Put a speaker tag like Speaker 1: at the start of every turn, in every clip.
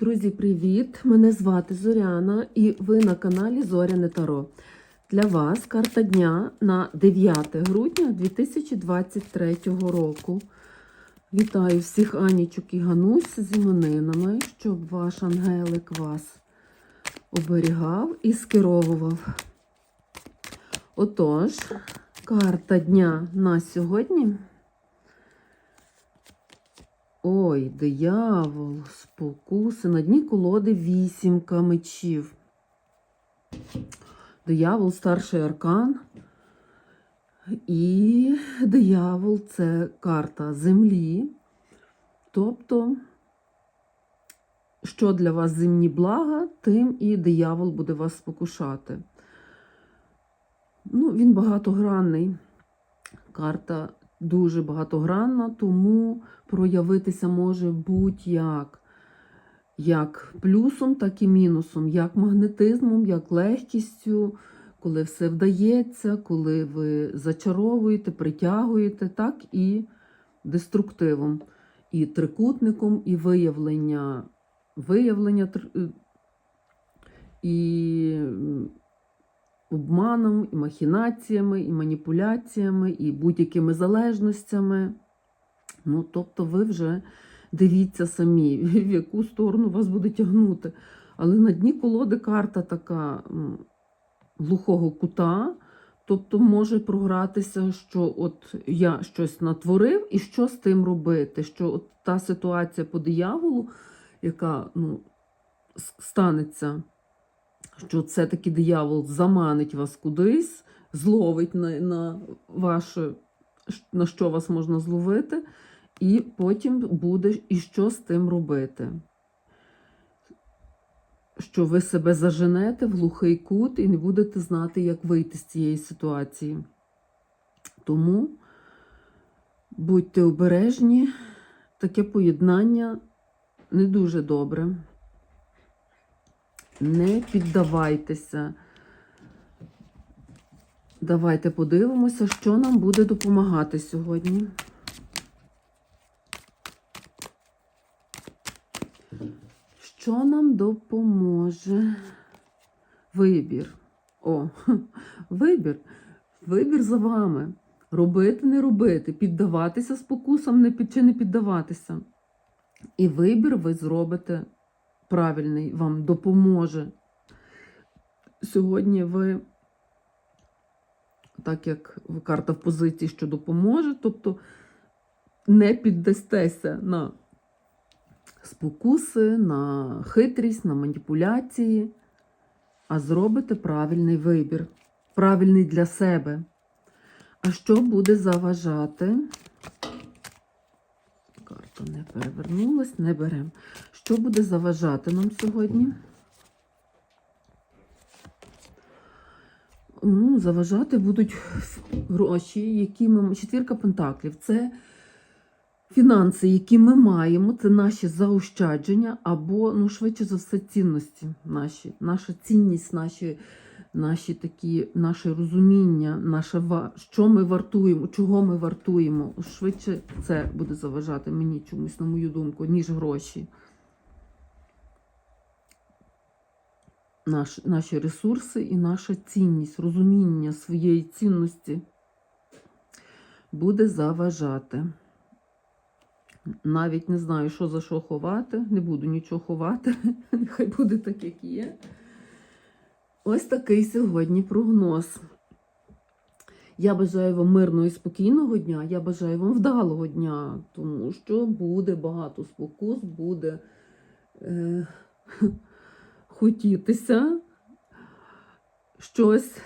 Speaker 1: Друзі, привіт! Мене звати Зоряна і ви на каналі Зоряне Таро. Для вас карта дня на 9 грудня 2023 року. Вітаю всіх Анічок і Ганусь з іменинами, щоб ваш ангелик вас оберігав і скеровував. Отож, карта дня на сьогодні. Ой, диявол, спокуси. На дні колоди вісімка мечів. Диявол старший аркан. І диявол це карта землі. Тобто, що для вас земні блага, тим і диявол буде вас спокушати. Ну, він багатогранний. Карта дуже багатогранна, тому проявитися може будь-як. Як плюсом, так і мінусом, як магнетизмом, як легкістю, коли все вдається, коли ви зачаровуєте, притягуєте, так і деструктивом, і трикутником, і виявлення, виявлення і обманом, і махінаціями, і маніпуляціями, і будь-якими залежностями. Ну, тобто, ви вже дивіться самі, в яку сторону вас буде тягнути. Але на дні колоди карта така глухого кута. Тобто може програтися, що от я щось натворив, і що з тим робити? Що от та ситуація по дияволу, яка ну, станеться, що це таки диявол заманить вас кудись, зловить на, на ваше, на що вас можна зловити, і потім буде і що з тим робити. Що ви себе заженете в глухий кут і не будете знати, як вийти з цієї ситуації. Тому будьте обережні, таке поєднання не дуже добре. Не піддавайтеся. Давайте подивимося, що нам буде допомагати сьогодні. Що нам допоможе? Вибір. О, вибір. Вибір за вами. Робити, не робити, піддаватися спокусам не чи не піддаватися. І вибір ви зробите правильний, вам допоможе. Сьогодні ви, так як карта в позиції, що допоможе, тобто не піддастеся на спокуси, на хитрість, на маніпуляції, а зробите правильний вибір, правильний для себе. А що буде заважати? Карта не перевернулась, не беремо. Що буде заважати нам сьогодні? Ну, заважати будуть гроші, які ми. Четвірка пентаклів. Це фінанси, які ми маємо, це наші заощадження, або, ну, швидше за все, цінності наші, наша цінність, наші, наші такі, наше розуміння, наше, що ми вартуємо, чого ми вартуємо. Швидше це буде заважати мені чомусь, на мою думку, ніж гроші. Наш, наші ресурси і наша цінність, розуміння своєї цінності буде заважати. Навіть не знаю, що за що ховати, не буду нічого ховати, нехай буде так, як є. Ось такий сьогодні прогноз. Я бажаю вам мирного і спокійного дня, я бажаю вам вдалого дня, тому що буде багато спокус, буде е, хотітися щось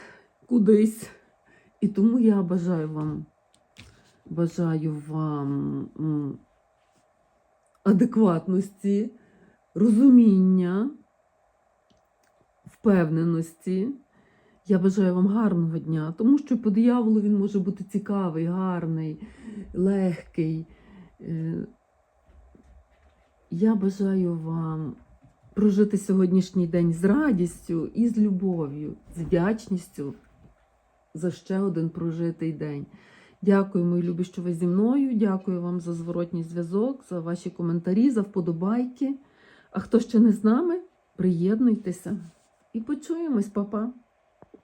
Speaker 1: кудись. І тому я бажаю вам, бажаю вам адекватності, розуміння, впевненості. Я бажаю вам гарного дня, тому що по дияволу він може бути цікавий, гарний, легкий. Е, Я бажаю вам прожити сьогоднішній день з радістю і з любов'ю, з вдячністю за ще один прожитий день. Дякую, мої любі, що ви зі мною. Дякую вам за зворотній зв'язок, за ваші коментарі, за вподобайки. А хто ще не з нами, приєднуйтеся і почуємось, папа.